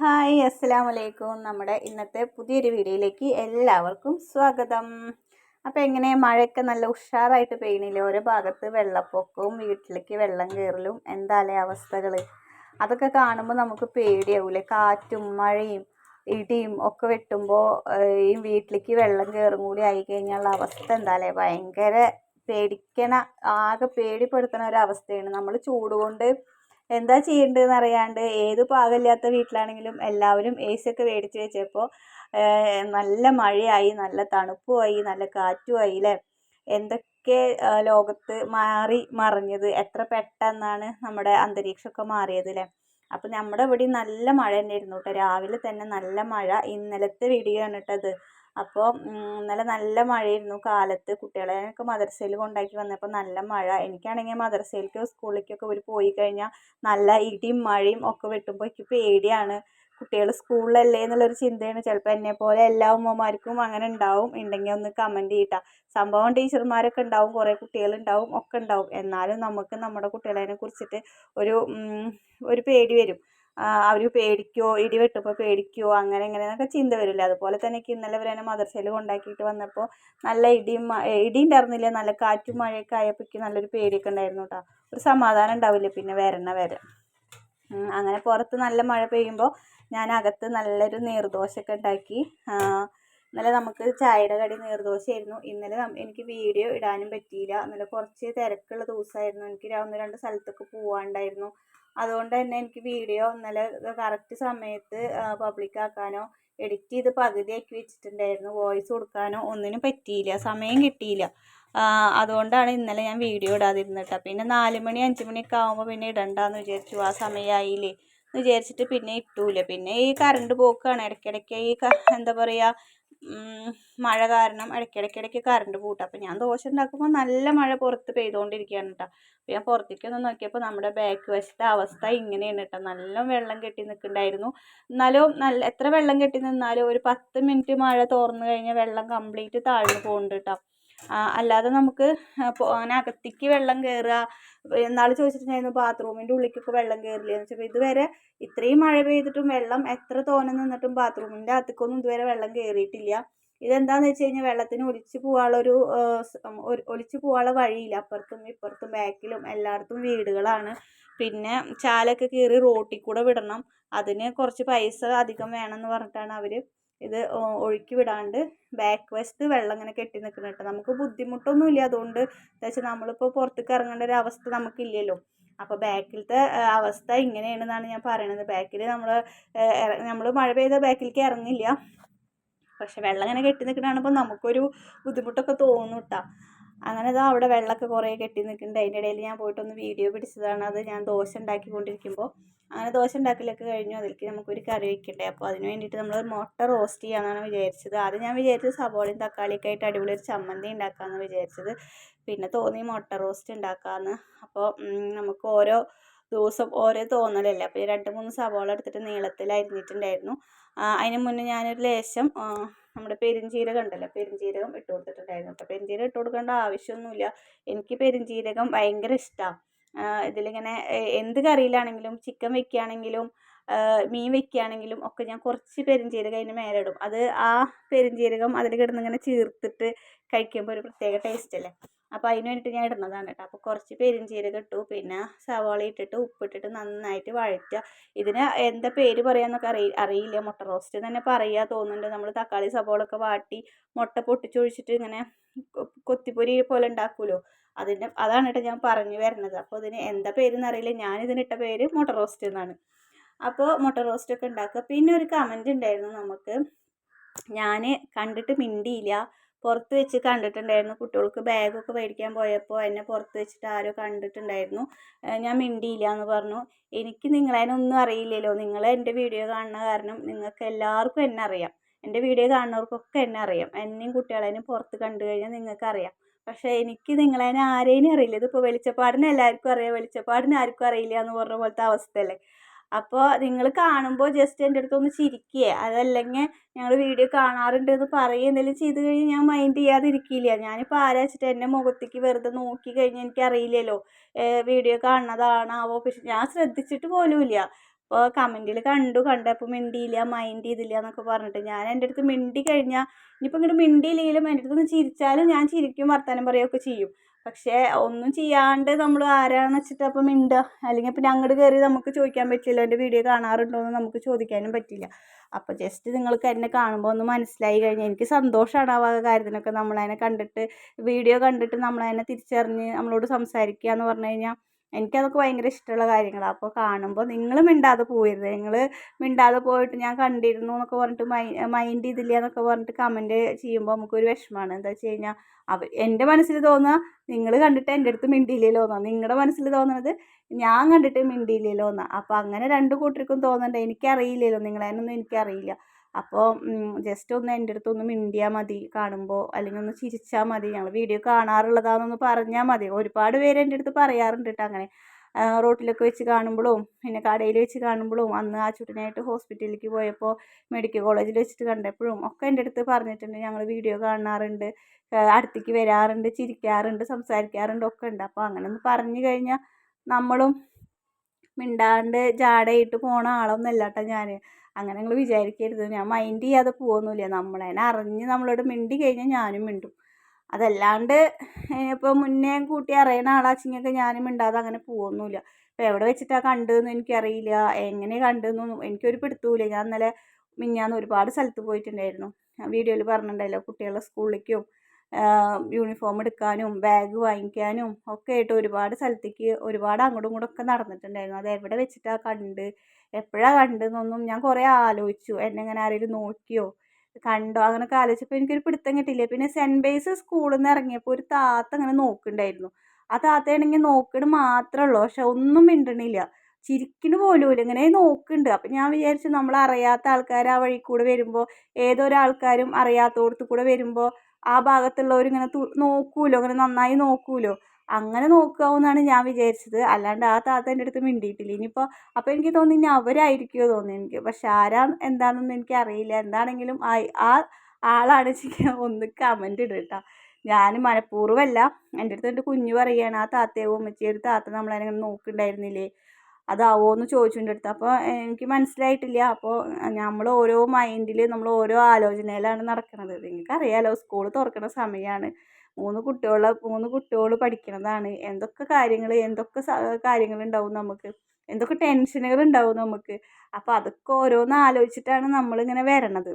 Hi അസ്സലാം വലൈക്കും നമ്മുടെ ഇന്നത്തെ പുതിയൊരു വീഡിയോയിലേക്ക് എല്ലാവർക്കും സ്വാഗതം. അപ്പോൾ എങ്ങനെ മഴയൊക്കെ നല്ല ഉഷാറായിട്ട് പെയ്യണില്ലേ? ഓരോ ഭാഗത്ത് വെള്ളപ്പൊക്കവും വീട്ടിലേക്ക് വെള്ളം കയറലും എന്താലേ അവസ്ഥകൾ അതൊക്കെ കാണുമ്പോൾ നമുക്ക് പേടിയാവൂലേ? കാറ്റും മഴയും ഇടിയും ഒക്കെ വെട്ടുമ്പോൾ ഈ വീട്ടിലേക്ക് വെള്ളം കയറും കൂടി ആയി കഴിഞ്ഞാലുള്ള അവസ്ഥ എന്താലേ ഭയങ്കര പേടിക്കണ ആകെ പേടിപ്പെടുത്തുന്ന ഒരു അവസ്ഥയാണ്. നമ്മൾ ചൂട് കൊണ്ട് എന്താ ചെയ്യേണ്ടതെന്ന് അറിയാണ്ട് ഏത് പാകമില്ലാത്ത വീട്ടിലാണെങ്കിലും എല്ലാവരും എ സി ഒക്കെ മേടിച്ച് വെച്ചപ്പോൾ നല്ല മഴയായി നല്ല തണുപ്പുമായി നല്ല കാറ്റുമായി അല്ലേ എന്തൊക്കെ ലോകത്ത് മാറി മറിഞ്ഞത്? എത്ര പെട്ടെന്നാണ് നമ്മുടെ അന്തരീക്ഷമൊക്കെ മാറിയത് അല്ലേ അപ്പോൾ നമ്മുടെ ഇവിടെ നല്ല മഴ തന്നെയായിരുന്നു കേട്ടോ. രാവിലെ തന്നെ നല്ല മഴ. ഇന്നലത്തെ വീഡിയോ ആണ് കേട്ടത് അപ്പോൾ ഇന്നലെ നല്ല മഴയായിരുന്നു. കാലത്ത് കുട്ടികളെയൊക്കെ മദ്രസയിൽ കൊണ്ടാക്കി വന്നപ്പോൾ നല്ല മഴ. എനിക്കാണെങ്കിൽ മദ്രസയിലേക്ക് സ്കൂളിലേക്കൊക്കെ ഒരു പോയി കഴിഞ്ഞാൽ നല്ല ഇടിയും മഴയും ഒക്കെ വെട്ടുമ്പോൾ എനിക്ക് പേടിയാണ്. കുട്ടികൾ സ്കൂളിലല്ലേ എന്നുള്ളൊരു ചിന്തയാണ്. ചിലപ്പോൾ എന്നെ പോലെ എല്ലാ ഉമ്മമാർക്കും അങ്ങനെ ഉണ്ടാവും. ഉണ്ടെങ്കിൽ ഒന്ന് കമന്റ് ചെയ്യട്ടോ. സംഭവം ടീച്ചർമാരൊക്കെ ഉണ്ടാവും. കുറേ കുട്ടികളുണ്ടാവും ഒക്കെ ഉണ്ടാവും. എന്നാലും നമുക്ക് നമ്മുടെ കുട്ടികളെ കുറിച്ചിട്ട് ഒരു ഒരു പേടി വരും. അവർ പേടിക്കുമോ ഇടി വെട്ടുമ്പോൾ പേടിക്കുമോ അങ്ങനെ ഇങ്ങനെ എന്നൊക്കെ ചിന്ത വരില്ലേ. അതുപോലെ തന്നെ എനിക്ക് ഇന്നലെ വരെ മദർസയിൽ കൊണ്ടാക്കിയിട്ട് വന്നപ്പോൾ നല്ല ഇടിയും ഇടി ഉണ്ടായിരുന്നില്ല? നല്ല കാറ്റും മഴയൊക്കെ ആയപ്പോൾ നല്ലൊരു പേടിയൊക്കെ ഉണ്ടായിരുന്നു കേട്ടോ ഒരു സമാധാനം ഉണ്ടാവില്ല? പിന്നെ വരണ വരെ. അങ്ങനെ പുറത്ത് നല്ല മഴ പെയ്യുമ്പോൾ ഞാൻ അകത്ത് നല്ലൊരു നീർദോശയൊക്കെ ഉണ്ടാക്കി. ഇന്നലെ നമുക്ക് ചായയുടെ കടി നീർദോശയായിരുന്നു. ഇന്നലെ എനിക്ക് വീഡിയോ ഇടാനും പറ്റിയില്ല. ഇന്നലെ കുറച്ച് തിരക്കുള്ള ദിവസമായിരുന്നു. എനിക്ക് ഒന്ന് രണ്ട് സ്ഥലത്തൊക്കെ പോകാനുണ്ടായിരുന്നു അതുകൊണ്ട് തന്നെ എനിക്ക് വീഡിയോ ഇന്നലെ കറക്റ്റ് സമയത്ത് പബ്ലിക് ആക്കാനോ എഡിറ്റ് ചെയ്ത് പകുതിയാക്കി വെച്ചിട്ടുണ്ടായിരുന്നു. വോയിസ് കൊടുക്കാനോ ഒന്നിനും പറ്റിയില്ല. സമയം കിട്ടിയില്ല. അതുകൊണ്ടാണ് ഇന്നലെ ഞാൻ വീഡിയോ ഇടാതിരുന്നിട്ട് പിന്നെ നാല് മണി അഞ്ച് മണിയൊക്കെ ആകുമ്പോൾ പിന്നെ ഇടണ്ടെന്ന് വിചാരിച്ചു. ആ സമയമായില്ലേ എന്ന് വിചാരിച്ചിട്ട് പിന്നെ ഇട്ടൂല. പിന്നെ ഈ കറണ്ട് പോക്കാണ്. ഇടയ്ക്കിടയ്ക്ക് ഈ എന്താ പറയുക മഴ കാരണം ഇടയ്ക്കിടയ്ക്കിടയ്ക്ക് കറണ്ട് പൂട്ടും അപ്പോൾ ഞാൻ ദോശ ഉണ്ടാക്കുമ്പോൾ നല്ല മഴ പുറത്ത് പെയ്തുകൊണ്ടിരിക്കുകയാണ് കേട്ടോ അപ്പോൾ ഞാൻ പുറത്തേക്ക് ഒന്ന് നോക്കിയപ്പോൾ നമ്മുടെ ബാക്ക് വശത്തെ അവസ്ഥ ഇങ്ങനെയാണ് കേട്ടോ നല്ല വെള്ളം കെട്ടി നിൽക്കുന്നുണ്ടായിരുന്നു. എന്നാലും നല്ല എത്ര വെള്ളം കെട്ടി നിന്നാലും ഒരു പത്ത് മിനിറ്റ് മഴ തോർന്നു കഴിഞ്ഞാൽ വെള്ളം കംപ്ലീറ്റ് താഴ്ന്നു പോകുന്നുണ്ട് കേട്ടോ അല്ലാതെ നമുക്ക് അങ്ങനെ അകത്തേക്ക് വെള്ളം കയറുക എന്നാൾ ചോദിച്ചിട്ടുണ്ടായിരുന്നു ബാത്റൂമിന്റെ ഉള്ളിലേക്കൊക്കെ വെള്ളം കയറില്ല എന്ന് വെച്ചപ്പോൾ ഇതുവരെ ഇത്രയും മഴ പെയ്തിട്ടും വെള്ളം എത്ര തോനെ നിന്നിട്ടും ബാത്റൂമിന്റെ അകത്തേക്കൊന്നും ഇതുവരെ വെള്ളം കയറിയിട്ടില്ല ഇതെന്താണെന്ന് വെച്ച് കഴിഞ്ഞാൽ വെള്ളത്തിന് ഒലിച്ച് പോകാനുള്ളൊരു ഒലിച്ച് പോകാനുള്ള വഴിയില്ല. അപ്പുറത്തും ഇപ്പുറത്തും ബാക്കിലും എല്ലായിടത്തും വീടുകളാണ്. പിന്നെ ചാലൊക്കെ കീറി റോട്ടിൽ കൂടെ വിടണം. അതിന് കുറച്ച് പൈസ അധികം വേണമെന്ന് പറഞ്ഞിട്ടാണ് അവർ ഇത് ഒഴുക്കി വിടാണ്ട് ബാക്ക് വശത്ത് വെള്ളം ഇങ്ങനെ കെട്ടി നിൽക്കുന്നത് കേട്ടോ. നമുക്ക് ബുദ്ധിമുട്ടൊന്നുമില്ല അതുകൊണ്ട് എന്താ വെച്ചാൽ നമ്മളിപ്പോൾ പുറത്തേക്ക് ഇറങ്ങേണ്ട ഒരു അവസ്ഥ നമുക്കില്ലല്ലോ. അപ്പോൾ ബാക്കിലത്തെ അവസ്ഥ ഇങ്ങനെയാണെന്നാണ് ഞാൻ പറയണത്. ബാക്കിൽ നമ്മൾ നമ്മൾ മഴ പെയ്ത ബാക്കിലേക്ക് ഇറങ്ങില്ല. പക്ഷെ വെള്ളം ഇങ്ങനെ കെട്ടി നിൽക്കണപ്പോൾ നമുക്കൊരു ബുദ്ധിമുട്ടൊക്കെ തോന്നും കേട്ടോ. അങ്ങനെ ഇതാ അവിടെ വെള്ളമൊക്കെ കുറേ കെട്ടി നിൽക്കുന്നുണ്ട് അതിന്റെ ഇടയിൽ ഞാൻ പോയിട്ടൊന്ന് വീഡിയോ പിടിച്ചതാണ്. അത് ഞാൻ ദോശ ഉണ്ടാക്കിക്കൊണ്ടിരിക്കുമ്പോൾ അങ്ങനെ ദോശ ഉണ്ടാക്കലൊക്കെ കഴിഞ്ഞു. അതിലേക്ക് നമുക്കൊരു കറി വയ്ക്കണ്ടേ അപ്പോൾ അതിന് വേണ്ടിയിട്ട് നമ്മൾ മുട്ട റോസ്റ്റ് ചെയ്യാമെന്നാണ് വിചാരിച്ചത്. ആദ്യം ഞാൻ വിചാരിച്ചത് സവോളയും തക്കാളിയൊക്കെ ആയിട്ട് അടിപൊളി ഒരു ചമ്മന്തി ഉണ്ടാക്കാമെന്ന് വിചാരിച്ചത്. പിന്നെ തോന്നി മുട്ട റോസ്റ്റ് ഉണ്ടാക്കാമെന്ന് അപ്പോൾ നമുക്ക് ഓരോ ദിവസം ഓരോ തോന്നലല്ലേ. അപ്പോൾ രണ്ട് മൂന്ന് സവോള എടുത്തിട്ട് നീളത്തിൽ അരിഞ്ഞിട്ടുണ്ടായിരുന്നു. അതിന് മുന്നേ ഞാനൊരു ലേശം നമ്മുടെ പെരുംജീരകം ഉണ്ടല്ലോ. പെരുംജീരകം ഇട്ട് കൊടുത്തിട്ടുണ്ടായിരുന്നു. അപ്പോൾ പെരുംജീരകം ഇട്ട് കൊടുക്കേണ്ട ആവശ്യമൊന്നുമില്ല. എനിക്ക് പെരുംജീരകം ഭയങ്കര ഇഷ്ടമാണ് ഇതിലിങ്ങനെ എന്ത് കറിയിലാണെങ്കിലും ചിക്കൻ വെക്കുകയാണെങ്കിലും മീൻ വെക്കുകയാണെങ്കിലും ഒക്കെ ഞാൻ കുറച്ച് പെരുംജീരകം അതിന് മേലെ ഇടും. അത് ആ പെരുംജീരകം അതിൽ കിടന്നിങ്ങനെ ചേർത്തിട്ട് കഴിക്കുമ്പോൾ ഒരു പ്രത്യേക ടേസ്റ്റ് അല്ലേ? അപ്പോൾ അതിന് വേണ്ടിയിട്ട് ഞാൻ ഇടുന്നതാണ് കേട്ടോ. അപ്പോൾ കുറച്ച് പെരുംജീരകം ഇട്ടു. പിന്നെ സവാള ഇട്ടിട്ട് ഉപ്പിട്ടിട്ട് നന്നായിട്ട് വഴറ്റുക. ഇതിന് എന്താ പേര് പറയാമെന്നൊക്കെ അറിയി അറിയില്ല. മുട്ട റോസ്റ്റ് തന്നെ പറയുക തോന്നുന്നുണ്ട്. നമ്മൾ തക്കാളി സവാളൊക്കെ വാട്ടി മുട്ട പൊട്ടിച്ചൊഴിച്ചിട്ട് ഇങ്ങനെ കൊത്തിപ്പൊരി പോലെ ഉണ്ടാക്കുമല്ലോ? അതിന്റെ അതാണ് കേട്ടോ ഞാൻ പറഞ്ഞു വരുന്നത്. അപ്പോൾ ഇതിന് എന്താ പേരെന്ന് അറിയില്ല. ഞാൻ ഇതിനിട്ട പേര് മുട്ട റോസ്റ്റ് എന്നാണ്. അപ്പോൾ മുട്ട റോസ്റ്റ് ഒക്കെ ഉണ്ടാക്കുക. പിന്നെ ഒരു കമന്റ് ഉണ്ടായിരുന്നു നമുക്ക്. ഞാൻ കണ്ടിട്ട് മിണ്ടിയില്ല. പുറത്ത് വെച്ച് കണ്ടിട്ടുണ്ടായിരുന്നു. കുട്ടികൾക്ക് ബാഗൊക്കെ മേടിക്കാൻ പോയപ്പോൾ എന്നെ പുറത്ത് വെച്ചിട്ട് ആരോ കണ്ടിട്ടുണ്ടായിരുന്നു. ഞാൻ മിണ്ടിയില്ല എന്ന് പറഞ്ഞു. എനിക്ക് നിങ്ങളതിനൊന്നും അറിയില്ലല്ലോ. നിങ്ങൾ എന്റെ വീഡിയോ കാണുന്ന കാരണം നിങ്ങൾക്ക് എല്ലാവർക്കും എന്നെ അറിയാം. എന്റെ വീഡിയോ കാണുന്നവർക്കൊക്കെ എന്നെ അറിയാം. എന്നെയും കുട്ടികളെയും പുറത്ത് കണ്ടു കഴിഞ്ഞാൽ നിങ്ങൾക്ക് അറിയാം പക്ഷേ എനിക്ക് നിങ്ങളെ ആരെയും അറിയില്ല. ഇതിപ്പോൾ വെളിച്ചപ്പാടിന് എല്ലാവർക്കും അറിയാം. വെളിച്ചപ്പാടിന് ആർക്കും അറിയില്ല എന്ന് പറഞ്ഞ പോലത്തെ അവസ്ഥയല്ലേ? അപ്പോൾ നിങ്ങൾ കാണുമ്പോൾ ജസ്റ്റ് എന്റെ അടുത്തൊന്ന് ചിരിക്കുക അതല്ലെങ്കിൽ ഞങ്ങൾ വീഡിയോ കാണാറുണ്ട് എന്ന് പറയുക എന്തെങ്കിലും ചെയ്ത് കഴിഞ്ഞ് ഞാൻ മൈൻഡ് ചെയ്യാതിരിക്കില്ല. ഞാനിപ്പോൾ ആരാ വെച്ചിട്ട് എന്റെ മുഖത്തേക്ക് വെറുതെ നോക്കി കഴിഞ്ഞാൽ എനിക്കറിയില്ലല്ലോ. വീഡിയോ കാണുന്നതാണാവോ? പക്ഷെ ഞാൻ ശ്രദ്ധിച്ചിട്ട് പോലുമില്ല. അപ്പോൾ കമന്റിൽ കണ്ടു കണ്ടപ്പോൾ മിണ്ടിയില്ല മൈൻഡ് ചെയ്തില്ല എന്നൊക്കെ പറഞ്ഞിട്ട് ഞാൻ എന്റെ അടുത്ത് മിണ്ടി കഴിഞ്ഞാൽ ഇനിയിപ്പോൾ ഇങ്ങോട്ട് മിണ്ടിയില്ലെങ്കിലും എന്റെ അടുത്ത് നിന്ന് ചിരിച്ചാലും ഞാൻ ചിരിക്കും വർത്തമാനം പറയുകയൊക്കെ ചെയ്യും. പക്ഷേ ഒന്നും ചെയ്യാണ്ട് നമ്മൾ ആരാണെന്ന് വെച്ചിട്ട് അപ്പം മിണ്ടുക അല്ലെങ്കിൽ പിന്നെ അങ്ങോട്ട് കയറി നമുക്ക് ചോദിക്കാൻ പറ്റില്ല എന്റെ വീഡിയോ കാണാറുണ്ടോ എന്ന് നമുക്ക് ചോദിക്കാനും പറ്റില്ല. അപ്പോൾ ജസ്റ്റ് നിങ്ങൾക്ക് എന്നെ കാണുമ്പോൾ ഒന്ന് മനസ്സിലായി കഴിഞ്ഞാൽ എനിക്ക് സന്തോഷമാണ് ആ വക കാര്യത്തിനൊക്കെ നമ്മളതിനെ കണ്ടിട്ട് വീഡിയോ കണ്ടിട്ട് നമ്മളതിനെ തിരിച്ചറിഞ്ഞ് നമ്മളോട് സംസാരിക്കുക എന്ന് പറഞ്ഞു കഴിഞ്ഞാൽ എനിക്കതൊക്കെ ഭയങ്കര ഇഷ്ടമുള്ള കാര്യങ്ങളാണ് അപ്പോൾ കാണുമ്പോൾ നിങ്ങൾ മിണ്ടാതെ പോയിരുത് നിങ്ങൾ മിണ്ടാതെ പോയിട്ട് ഞാൻ കണ്ടിരുന്നു എന്നൊക്കെ പറഞ്ഞിട്ട് മൈ മൈൻഡ് ചെയ്തില്ല എന്നൊക്കെ പറഞ്ഞിട്ട് കമന്റ് ചെയ്യുമ്പോൾ നമുക്കൊരു വിഷമമാണ് എന്താ വെച്ച് കഴിഞ്ഞാൽ അവർ എന്റെ മനസ്സിൽ തോന്നുക നിങ്ങൾ കണ്ടിട്ട് എന്റെ അടുത്ത് മിണ്ടിയില്ലല്ലോ എന്നാണ് നിങ്ങളുടെ മനസ്സിൽ തോന്നുന്നത് ഞാൻ കണ്ടിട്ട് മിണ്ടിയില്ലല്ലോ എന്നാണ് അപ്പോൾ അങ്ങനെ രണ്ട് കൂട്ടർക്കും തോന്നണ്ട. എനിക്കറിയില്ലല്ലോ. നിങ്ങളതിനൊന്നും എനിക്കറിയില്ല. അപ്പോൾ ജസ്റ്റ് ഒന്ന് എന്റെ അടുത്ത് ഒന്ന് മിണ്ടിയാൽ മതി കാണുമ്പോൾ അല്ലെങ്കിൽ ഒന്ന് ചിരിച്ചാൽ മതി. ഞങ്ങൾ വീഡിയോ കാണാറുള്ളതാണെന്നൊന്ന് പറഞ്ഞാൽ മതി. ഒരുപാട് പേര് എന്റെ അടുത്ത് പറയാറുണ്ട് കേട്ടോ അങ്ങനെ. റോട്ടിലൊക്കെ വെച്ച് കാണുമ്പോഴും പിന്നെ കടയിൽ വെച്ച് കാണുമ്പോഴും അന്ന് ആ ചുട്ടനായിട്ട് ഹോസ്പിറ്റലിലേക്ക് പോയപ്പോൾ മെഡിക്കൽ കോളേജിൽ വെച്ചിട്ട് കണ്ടപ്പോഴും ഒക്കെ എന്റെ അടുത്ത് പറഞ്ഞിട്ടുണ്ട്. ഞങ്ങൾ വീഡിയോ കാണാറുണ്ട് അടുത്തേക്ക് വരാറുണ്ട് ചിരിക്കാറുണ്ട് സംസാരിക്കാറുണ്ട് ഒക്കെ ഉണ്ട്. അപ്പോൾ അങ്ങനെ ഒന്ന് പറഞ്ഞു കഴിഞ്ഞാൽ നമ്മളും മിണ്ടാണ്ട് ജാടയിട്ട് പോണ ആളൊന്നുമല്ല കേട്ടോ ഞാൻ അങ്ങനെ നിങ്ങൾ വിചാരിക്കരുത്. ഞാൻ മൈൻഡ് ചെയ്യാതെ പോകുന്നില്ല നമ്മളതിനെ അറിഞ്ഞ് നമ്മളോട് മിണ്ടി കഴിഞ്ഞാൽ ഞാനും മിണ്ടും. അതല്ലാണ്ട് ഇപ്പോൾ മുന്നേ കൂട്ടി അറിയുന്ന ആളാച്ചിങ്ങൊക്കെ ഞാനും മിണ്ടാതെ അങ്ങനെ പോകുന്നില്ല ഇപ്പോൾ എവിടെ വെച്ചിട്ടാണ് കണ്ടതെന്ന് എനിക്കറിയില്ല. എങ്ങനെ കണ്ടതെന്നൊന്നും എനിക്കൊരു പിടുത്തൂല ഞാൻ ഇന്നലെ മിഞ്ഞാന്ന് ഒരുപാട് സ്ഥലത്ത് പോയിട്ടുണ്ടായിരുന്നു. വീഡിയോയിൽ പറഞ്ഞിട്ടുണ്ടല്ലോ കുട്ടികളെ സ്കൂളിലേക്കും യൂണിഫോം എടുക്കാനും ബാഗ് വാങ്ങിക്കാനും ഒക്കെ ആയിട്ട് ഒരുപാട് സ്ഥലത്തേക്ക് ഒരുപാട് അങ്ങോട്ടും ഇങ്ങോട്ടും ഒക്കെ നടന്നിട്ടുണ്ടായിരുന്നു. അത് എവിടെ വെച്ചിട്ടാണ് കണ്ട് എപ്പോഴാണ് കണ്ടതെന്നൊന്നും ഞാൻ കുറേ ആലോചിച്ചു. എന്നെ ഇങ്ങനെ ആരെങ്കിലും നോക്കിയോ കണ്ടോ അങ്ങനെയൊക്കെ ആലോചിച്ചപ്പോൾ എനിക്കൊരു പിടുത്തം കിട്ടിയില്ല. പിന്നെ സെന്റ് ബേസ് സ്കൂളിൽ നിന്ന് ഇറങ്ങിയപ്പോൾ ഒരു താത്ത അങ്ങനെ നോക്കുന്നുണ്ടായിരുന്നു. ആ താത്തയാണെങ്കിൽ നോക്കണ് മാത്രമേ ഉള്ളൂ പക്ഷെ ഒന്നും മിണ്ടണില്ല. ചിരിക്കണ് പോലുമില്ല ഇങ്ങനെ നോക്കുന്നുണ്ട്. അപ്പം ഞാൻ വിചാരിച്ചു നമ്മൾ അറിയാത്ത ആൾക്കാർ ആ വഴി കൂടെ വരുമ്പോൾ ഏതൊരാൾക്കാരും അറിയാത്തോടത്ത് കൂടെ വരുമ്പോൾ ആ ഭാഗത്തുള്ളവരിങ്ങനെ നോക്കുമല്ലോ അങ്ങനെ നന്നായി നോക്കുമല്ലോ അങ്ങനെ നോക്കാവുന്നാണ് ഞാൻ വിചാരിച്ചത്. അല്ലാണ്ട് ആ താത്ത എന്റെ അടുത്ത് മിണ്ടിയിട്ടില്ല. ഇനിയിപ്പോൾ അപ്പോൾ എനിക്ക് തോന്നി ഇനി അവരായിരിക്കുമോ തോന്നി എനിക്ക്. പക്ഷെ ആരാ എന്താണെന്നൊന്നും എനിക്ക് അറിയില്ല എന്താണെങ്കിലും ആ ആളാണ് ഒന്ന് കമന്റ് ഇടുക കേട്ടോ ഞാൻ മനഃപൂർവമല്ല. എന്റെ അടുത്ത് എന്റെ കുഞ്ഞു പറയുകയാണ് ആ താത്തയോ ഉമ്മച്ചി ഒരു താത്ത നമ്മളതിനെ നോക്കുന്നുണ്ടായിരുന്നില്ലേ അതാവോ എന്ന് ചോദിച്ചു അടുത്ത് അപ്പോൾ എനിക്ക് മനസ്സിലായിട്ടില്ല. അപ്പോൾ നമ്മൾ ഓരോ മൈൻഡിൽ നമ്മൾ ഓരോ ആലോചനയിലാണ് നടക്കുന്നത് നിങ്ങൾക്ക് നിങ്ങൾക്കറിയാലോ സ്കൂൾ തുറക്കുന്ന സമയമാണ് മൂന്ന് കുട്ടികളെ മൂന്ന് കുട്ടികൾ പഠിക്കുന്നതാണ് എന്തൊക്കെ കാര്യങ്ങൾ എന്തൊക്കെ കാര്യങ്ങൾ ഉണ്ടാവും നമുക്ക്? എന്തൊക്കെ ടെൻഷനുകൾ ഉണ്ടാവും നമുക്ക്? അപ്പോൾ അതൊക്കെ ഓരോന്ന് ആലോചിച്ചിട്ടാണ് നമ്മളിങ്ങനെ വരണത്.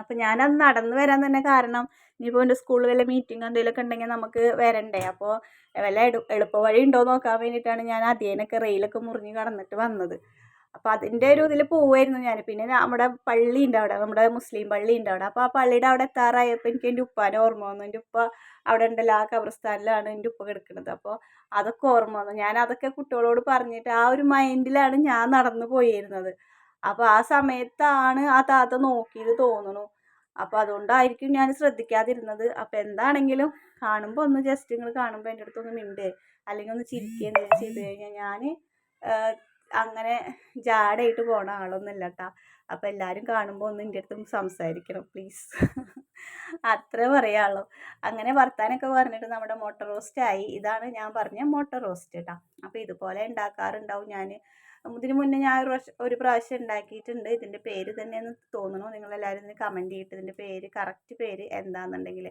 അപ്പോൾ ഞാനത് നടന്നു വരാൻ തന്നെ കാരണം ഇനിയിപ്പോൾ എന്റെ സ്കൂളിൽ വല്ല മീറ്റിംഗ് എന്തെങ്കിലുമൊക്കെ ഉണ്ടെങ്കിൽ നമുക്ക് വരണ്ടേ? അപ്പോൾ വല്ല എടു എളുപ്പ വഴി ഉണ്ടോ നോക്കാൻ വേണ്ടിയിട്ടാണ് ഞാൻ അതിനൊക്കെ റെയിലൊക്കെ മുറിഞ്ഞ് കടന്നിട്ട് വന്നത്. അപ്പോൾ അതിന്റെ ഒരു ഇതിൽ പോവായിരുന്നു ഞാൻ. പിന്നെ നമ്മുടെ പള്ളി ഉണ്ട് അവിടെ നമ്മുടെ മുസ്ലിം പള്ളി ഉണ്ട് അവിടെ. അപ്പോൾ ആ പള്ളിയുടെ അവിടെ എത്താറായപ്പോൾ എനിക്ക് എന്റെ ഉപ്പാനെ ഓർമ്മ വന്നു. എന്റെ ഉപ്പ അവിടെ ഉണ്ടല്ലോ ആ കബർസ്ഥാനിലാണ് എന്റെ ഉപ്പ കിടക്കുന്നത് അപ്പോൾ അതൊക്കെ ഓർമ്മ വന്നു. ഞാൻ അതൊക്കെ കുട്ടികളോട് പറഞ്ഞിട്ട് ആ ഒരു മൈൻഡിലാണ് ഞാൻ നടന്നു പോയിരുന്നത്. അപ്പോൾ ആ സമയത്താണ് ആ താത്ത നോക്കിയത് തോന്നുന്നു. അപ്പോൾ അതുകൊണ്ടായിരിക്കും ഞാൻ ശ്രദ്ധിക്കാതിരുന്നത്. അപ്പോൾ എന്താണെങ്കിലും കാണുമ്പോൾ ഒന്ന് ജസ്റ്റ് നിങ്ങൾ കാണുമ്പോൾ എന്റെ അടുത്തൊന്ന് മിണ്ടേ. അല്ലെങ്കിൽ ഒന്ന് ചിരിക്കുക എന്തെങ്കിലും ചെയ്ത് കഴിഞ്ഞാൽ ഞാൻ അങ്ങനെ ജാഡായിട്ട് പോണ ആളൊന്നുമല്ല കേട്ടോ അപ്പോൾ എല്ലാവരും കാണുമ്പോൾ ഒന്ന് എന്റെ അടുത്തും സംസാരിക്കണം പ്ലീസ് അത്രേ പറയാനുള്ളൂ അങ്ങനെ വർത്താനൊക്കെ പറഞ്ഞിട്ട് നമ്മുടെ മോട്ടർ റോസ്റ്റ് ആയി. ഇതാണ് ഞാൻ പറഞ്ഞ മോട്ടർ റോസ്റ്റ് കേട്ടോ അപ്പോൾ ഇതുപോലെ ഉണ്ടാക്കാറുണ്ടാവും ഞാൻ ഇതിന് മുന്നേ ഞാൻ ഒരു ഒരു പ്രാവശ്യം ഉണ്ടാക്കിയിട്ടുണ്ട്. ഇതിന്റെ പേര് തന്നെയെന്ന് തോന്നുന്നു. നിങ്ങളെല്ലാവരും ഇതിന് കമന്റ് ചെയ്തിട്ട് ഇതിന്റെ പേര് കറക്റ്റ് പേര് എന്താണെന്നുണ്ടെങ്കിൽ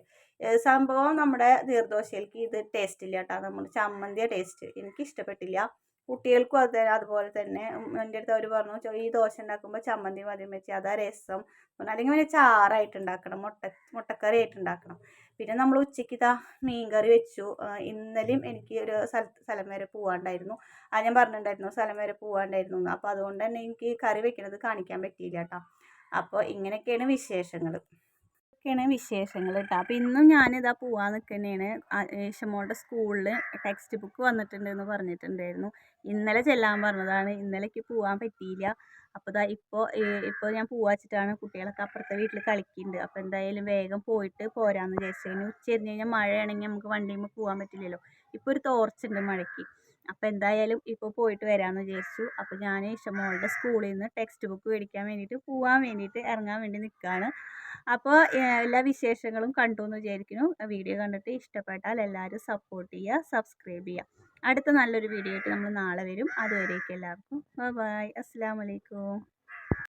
സംഭവം നമ്മുടെ നീർദോശയിലേക്ക് ഇത് ടേസ്റ്റ് ഇല്ല കേട്ടോ നമ്മുടെ ചമ്മന്തിയ ടേസ്റ്റ് എനിക്ക് ഇഷ്ടപ്പെട്ടില്ല കുട്ടികൾക്കും അത് അതുപോലെ തന്നെ. എന്റെ അടുത്ത് അവർ പറഞ്ഞു ഈ ദോശ ഉണ്ടാക്കുമ്പോൾ ചമ്മന്തി മതി വെച്ച് അതാ രസം. അല്ലെങ്കിൽ പിന്നെ ചാറായിട്ട് ഉണ്ടാക്കണം. മുട്ട മുട്ടക്കറി ആയിട്ട് ഉണ്ടാക്കണം. പിന്നെ നമ്മൾ ഉച്ചയ്ക്ക് ഇതാ മീൻ കറി വെച്ചു ഇന്നലെയും എനിക്ക് ഒരു സ്ഥലത്ത് സ്ഥലം വരെ പോകാണ്ടായിരുന്നു ആ ഞാൻ പറഞ്ഞിട്ടുണ്ടായിരുന്നു സ്ഥലം വരെ പോകാണ്ടായിരുന്നു എന്ന്. അപ്പോൾ അതുകൊണ്ട് തന്നെ എനിക്ക് കറി വെക്കണത് കാണിക്കാൻ പറ്റിയില്ല കേട്ടോ. അപ്പോൾ ഇങ്ങനെയൊക്കെയാണ് വിശേഷങ്ങൾ ഒക്കെയാണ് വിശേഷങ്ങൾ കേട്ടോ അപ്പോൾ ഇന്നും ഞാനിതാ പോവാൻ നിൽക്കുന്നതാണ് ഏഷമോളുടെ സ്കൂളിൽ ടെക്സ്റ്റ് ബുക്ക് വന്നിട്ടുണ്ടെന്ന് പറഞ്ഞിട്ടുണ്ടായിരുന്നു. ഇന്നലെ ചെല്ലാൻ പറഞ്ഞതാണ്. ഇന്നലേക്ക് പോവാൻ പറ്റിയില്ല. അപ്പോൾ ഇതാ ഇപ്പോൾ ഇപ്പോൾ ഞാൻ പോവാച്ചിട്ടാണ് കുട്ടികളൊക്കെ അപ്പുറത്തെ വീട്ടിൽ കളിക്കുന്നുണ്ട് അപ്പോൾ എന്തായാലും വേഗം പോയിട്ട് പോരാമെന്ന് വിചാരിച്ചു. ഇനി ഉച്ച കഴിഞ്ഞ് കഴിഞ്ഞാൽ മഴയാണെങ്കിൽ നമുക്ക് വണ്ടിയിൽ പോകാൻ പറ്റില്ലല്ലോ. ഇപ്പോൾ ഒരു തോർച്ചുണ്ട് മഴയ്ക്ക്. അപ്പോൾ എന്തായാലും ഇപ്പോൾ പോയിട്ട് വരാമെന്ന് വിചാരിച്ചു. അപ്പോൾ ഞാൻ ഇഷമോളുടെ സ്കൂളിൽ നിന്ന് ടെക്സ്റ്റ് ബുക്ക് മേടിക്കാൻ വേണ്ടിയിട്ട് പോകാൻ വേണ്ടിയിട്ട് ഇറങ്ങാൻ വേണ്ടി നിൽക്കുകയാണ് അപ്പോൾ എല്ലാ വിശേഷങ്ങളും കണ്ടു എന്ന് വിചാരിക്കുന്നു. വീഡിയോ കണ്ടിട്ട് ഇഷ്ടപ്പെട്ടാൽ എല്ലാവരും സപ്പോർട്ട് ചെയ്യുക സബ്സ്ക്രൈബ് ചെയ്യുക അടുത്ത നല്ലൊരു വീഡിയോ ആയിട്ട് നമ്മൾ നാളെ വരും. അതുവരേക്കും എല്ലാവർക്കും. ബൈ അസ്സാം വലൈക്കും